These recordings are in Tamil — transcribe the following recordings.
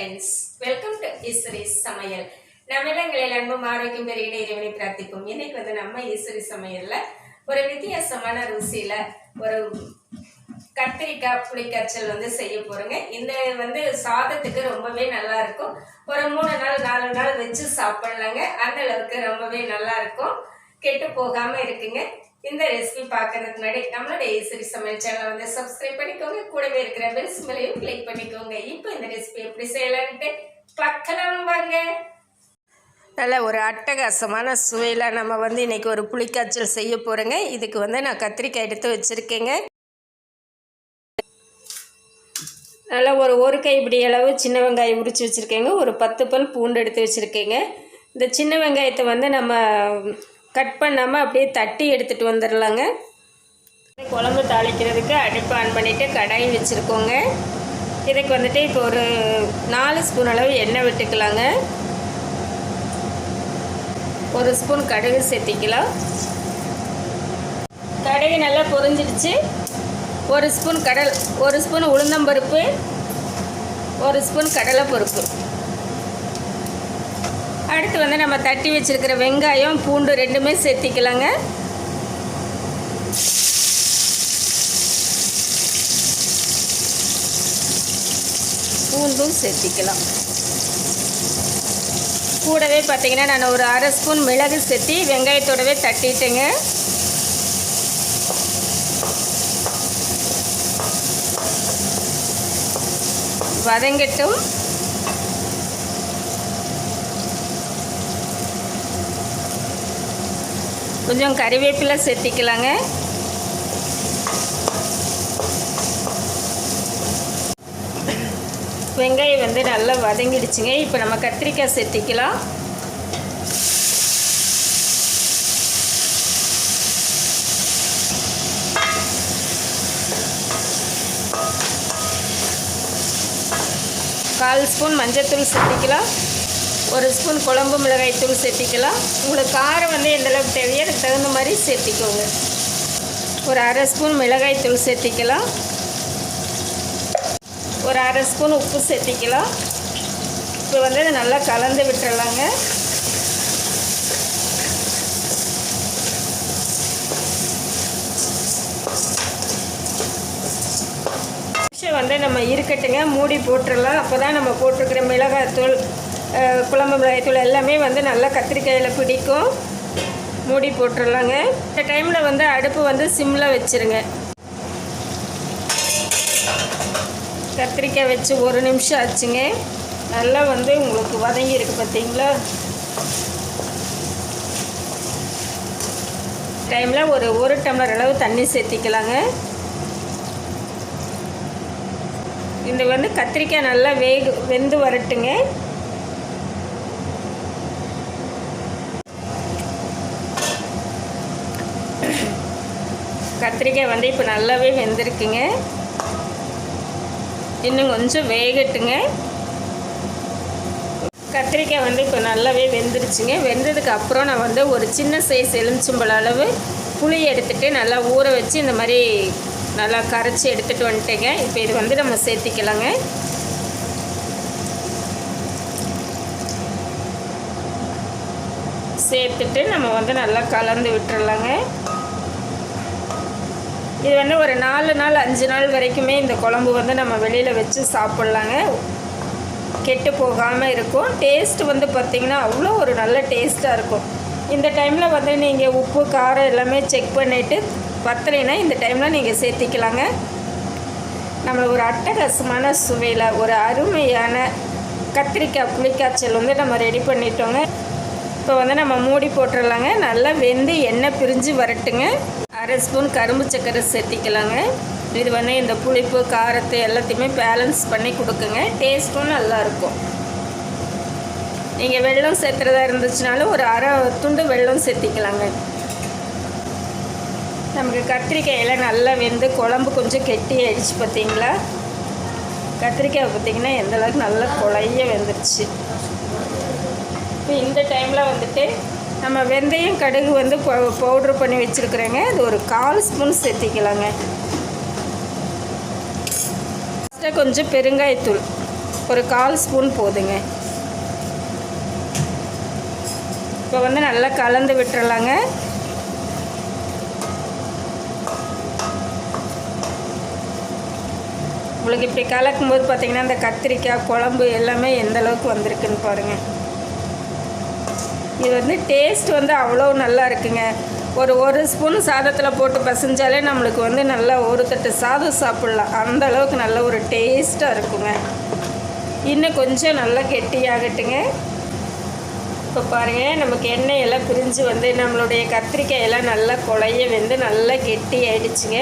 ஃப்ரெண்ட்ஸ் வெல்கம் டு ஈஸ்வரி சமையல். நம்ம இடங்களில் அன்பும் ஆரோக்கியம் பெரிய இறைவனை பிரார்த்திப்போம். இன்னைக்கு வந்து நம்ம ஈஸ்வரி சமையலில் ஒரு வித்தியாசமான ருசியில ஒரு கத்திரிக்காய் புளிக்காய்ச்சல் வந்து செய்ய போகிறோங்க இந்த வந்து சாதத்துக்கு ரொம்பவே நல்லா இருக்கும். ஒரு மூணு நாள் நாலு நாள் வச்சு சாப்பிட்லாங்க. அந்த அளவுக்கு ரொம்பவே நல்லா இருக்கும். கெட்டு போகாம இருக்குங்க. இந்த ரெசிபி பார்க்கறதுக்கு முன்னாடி நம்மளோட ஏசரி சமையல் சேனலை வந்து சப்ஸ்கிரைப் பண்ணிக்கோங்க. கூடவே இருக்கிற பெல் சிம்பிளையும் கிளிக் பண்ணிக்கோங்க. இப்போ இந்த ரெசிபி எப்படி செய்யலான்ட்டு பார்க்கலாம் வாங்க. நல்ல ஒரு அட்டகாசமான சுவையில் நம்ம வந்து இன்னைக்கு ஒரு புளிக்காய்ச்சல் செய்ய போகிறோங்க இதுக்கு வந்து நான் கத்திரிக்காய் எடுத்து வச்சுருக்கேங்க. நல்லா ஒரு ஒரு கைப்பிடி அளவு சின்ன வெங்காயம் உரித்து வச்சுருக்கேங்க. ஒரு பத்து பல் பூண்டு எடுத்து வச்சுருக்கேங்க. இந்த சின்ன வெங்காயத்தை வந்து நம்ம கட் பண்ணாமல் அப்படியே தட்டி எடுத்துகிட்டு வந்துடலாங்க குழம்பு தாளிக்கிறதுக்கு அடுப்பு ஆன் பண்ணிவிட்டு கடாய் வச்சுருக்கோங்க. இதுக்கு வந்துட்டு இப்போ ஒரு நாலு ஸ்பூன் அளவு எண்ணெய் விட்டுக்கலாங்க. ஒரு ஸ்பூன் கடுகு சேர்த்திக்கலாம் கடுகு நல்லா பொரிஞ்சிடுச்சு. ஒரு ஸ்பூன் கடல் ஒரு ஸ்பூன் உளுந்தம்பருப்பு ஒரு ஸ்பூன் கடலைப்பருப்பு. அடுத்து வந்து நம்ம தட்டி வச்சுருக்கிற வெங்காயம் பூண்டு ரெண்டுமே சேர்த்திக்கலாங்க. பூண்டும் சேர்த்திக்கலாம். கூடவே பார்த்தீங்கன்னா நான் ஒரு அரை ஸ்பூன் மிளகு சேர்த்தி வெங்காயத்தோடவே தட்டிட்டேங்க. வதங்கட்டும். கொஞ்சம் கறிவேப்பிலை சேர்த்திக்கலாங்க. வெங்காயம் வந்து நல்லா வதங்கிடுச்சுங்க. இப்போ நம்ம கத்திரிக்காய் சேர்த்திக்கலாம். கால் ஸ்பூன் மஞ்சத்தூள் சேர்த்திக்கலாம். ஒரு ஸ்பூன் குழம்பு மிளகாய் தூள் சேர்த்திக்கலாம். உங்களுக்கு காரம் வந்து எந்த அளவுக்கு தேவையோ அதுக்கு தகுந்த மாதிரி சேர்த்திக்கோங்க. ஒரு அரை ஸ்பூன் மிளகாய் தூள் சேர்த்திக்கலாம். ஒரு அரை ஸ்பூன் உப்பு சேர்த்திக்கலாம். இப்போ வந்து அதை நல்லா கலந்து விட்டுறலாங்க. வந்து நம்ம இருக்கட்டுங்க மூடி போட்டுடலாம் அப்போ தான் நம்ம போட்டிருக்கிற மிளகாய் தூள் குழம்பு மிளகாய்த்தூள் எல்லாமே வந்து நல்லா கத்திரிக்காயில் பிடிக்கும். மூடி போட்டுடலாங்க இந்த டைமில் வந்து அடுப்பு வந்து சிம்மில் வச்சுருங்க. கத்திரிக்காய் வச்சு ஒரு நிமிஷம் ஆச்சுங்க. நல்லா வந்து உங்களுக்கு வதங்கி இருக்கு பார்த்தீங்களா டைமில் ஒரு ஒரு டம்ளர் அளவு தண்ணி சேர்த்திக்கலாங்க. இந்த வந்து கத்திரிக்காய் நல்லா வேகு வெந்து வரட்டுங்க. கத்திரிக்காய் வந்து இப்போ நல்லாவே வெந்திருக்குங்க. இன்னும் கொஞ்சம் வேகட்டுங்க. கத்திரிக்காய் வந்து இப்போ நல்லாவே வெந்துருச்சுங்க. வெந்ததுக்கு அப்புறம் நான் வந்து ஒரு சின்ன சைஸ் எலுமிச்சம்பழ அளவு புளி எடுத்துகிட்டு நல்லா ஊற வச்சு இந்த மாதிரி நல்லா கரைச்சி எடுத்துகிட்டு வந்துட்டேங்க. இப்போ இது வந்து நம்ம சேர்த்திக்கலாங்க. சேர்த்துட்டு நம்ம வந்து நல்லா கலந்து விட்டுறலாங்க. இது வந்து ஒரு நாலு நாள் அஞ்சு நாள் வரைக்குமே இந்த குழம்பு வந்து நம்ம வெளியில் வச்சு சாப்பிட்லாங்க. கெட்டு போகாமல் இருக்கும். டேஸ்ட் வந்து பார்த்திங்கன்னா அவ்வளோ ஒரு நல்ல டேஸ்ட்டாக இருக்கும். இந்த டைமில் வந்து நீங்கள் உப்பு காரம் எல்லாமே செக் பண்ணிவிட்டு பத்தலைன்னா இந்த டைமில் நீங்கள் சேர்த்திக்கலாங்க. நம்மளை ஒரு அட்டகாசமான சுவையில் ஒரு அருமையான கத்திரிக்காய் புளிக்காய்ச்சல் வந்து நம்ம ரெடி பண்ணிட்டோங்க. இப்போ வந்து நம்ம மூடி போட்டுடலாங்க நல்லா வெந்து எண்ணெய் பிரிஞ்சு வரட்டுங்க. அரை ஸ்பூன் கரும்பு சக்கரை சேர்த்திக்கலாங்க. இது வந்து இந்த புளிப்பு காரத்தை எல்லாத்தையுமே பேலன்ஸ் பண்ணி கொடுக்குங்க. டேஸ்ட்டும் நல்லாயிருக்கும். நீங்கள் வெல்லம் சேர்த்துறதா இருந்துச்சுனாலும் ஒரு அரை துண்டு வெல்லம் சேர்த்திக்கலாங்க. நமக்கு கத்திரிக்காயில் நல்லா வெந்து குழம்பு கொஞ்சம் கெட்டி ஆயிடுச்சு பார்த்தீங்களா? கத்திரிக்காய் பார்த்தீங்கன்னா எந்த அளவுக்கு நல்லா குழைய வெந்துருச்சு. இப்போ இந்த டைமில் வந்துட்டு நம்ம வெந்தயம் கடுகு வந்து பவுட்ரு பண்ணி வச்சுருக்குறேங்க. அது ஒரு கால் ஸ்பூன் சேர்த்திக்கலாங்க. ஃபஸ்ட்டாக கொஞ்சம் பெருங்காயத்தூள். ஒரு கால் ஸ்பூன் போதுங்க. இப்போ வந்து நல்லா கலந்து விட்டுறலாங்க. உங்களுக்கு இப்படி கலக்கும்போது பார்த்தீங்கன்னா இந்த கத்திரிக்காய் குழம்பு எல்லாமே எந்த அளவுக்கு வந்திருக்குன்னு பாருங்கள் இது வந்து டேஸ்ட் வந்து அவ்வளோ நல்லா இருக்குங்க. ஒரு ஒரு ஸ்பூன் சாதத்தில் போட்டு பசைஞ்சாலே நம்மளுக்கு வந்து நல்லா ஒரு தட்டு சாதம் சாப்பிட்லாம். அந்த அளவுக்கு நல்ல ஒரு டேஸ்ட்டாக இருக்குங்க. இன்னும் கொஞ்சம் நல்லா கெட்டியாகட்டுங்க. இப்போ பாருங்கள் நமக்கு எண்ணெய் எல்லாம் பிரிஞ்சு வந்து நம்மளுடைய கத்திரிக்காய் எல்லாம் நல்லா குழைய வந்து நல்லா கெட்டி ஆயிடுச்சுங்க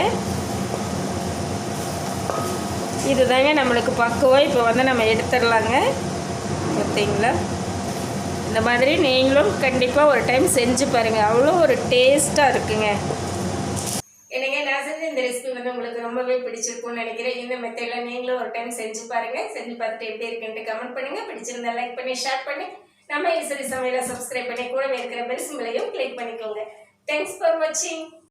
இதுதாங்க நம்மளுக்கு பக்குவம். இப்போ வந்து நம்ம எடுத்துடலாங்க. பார்த்தீங்களா இந்த மாதிரி நீங்களும் கண்டிப்பாக ஒரு டைம் செஞ்சு பாருங்கள் அவ்வளோ ஒரு டேஸ்ட்டாக இருக்குங்க. என்னங்க நான் செஞ்ச இந்த ரெசிபி வந்து உங்களுக்கு ரொம்பவே பிடிச்சிருக்கும்னு நினைக்கிறேன். இந்த மெத்தடில் நீங்களும் ஒரு டைம் செஞ்சு பாருங்கள் செஞ்சு பார்த்துட்டு எப்படி இருக்குன்ட்டு கமெண்ட் பண்ணுங்கள் பிடிச்சிருந்தா லைக் பண்ணி ஷேர் பண்ணி நம்ம ஈஸ்வரி சமையலை சப்ஸ்கிரைப் பண்ணி கூடவே இருக்கிற பெல் சிம்பிளையும் கிளிக் பண்ணிக்கோங்க. தேங்க்ஸ் ஃபார் வாட்சிங்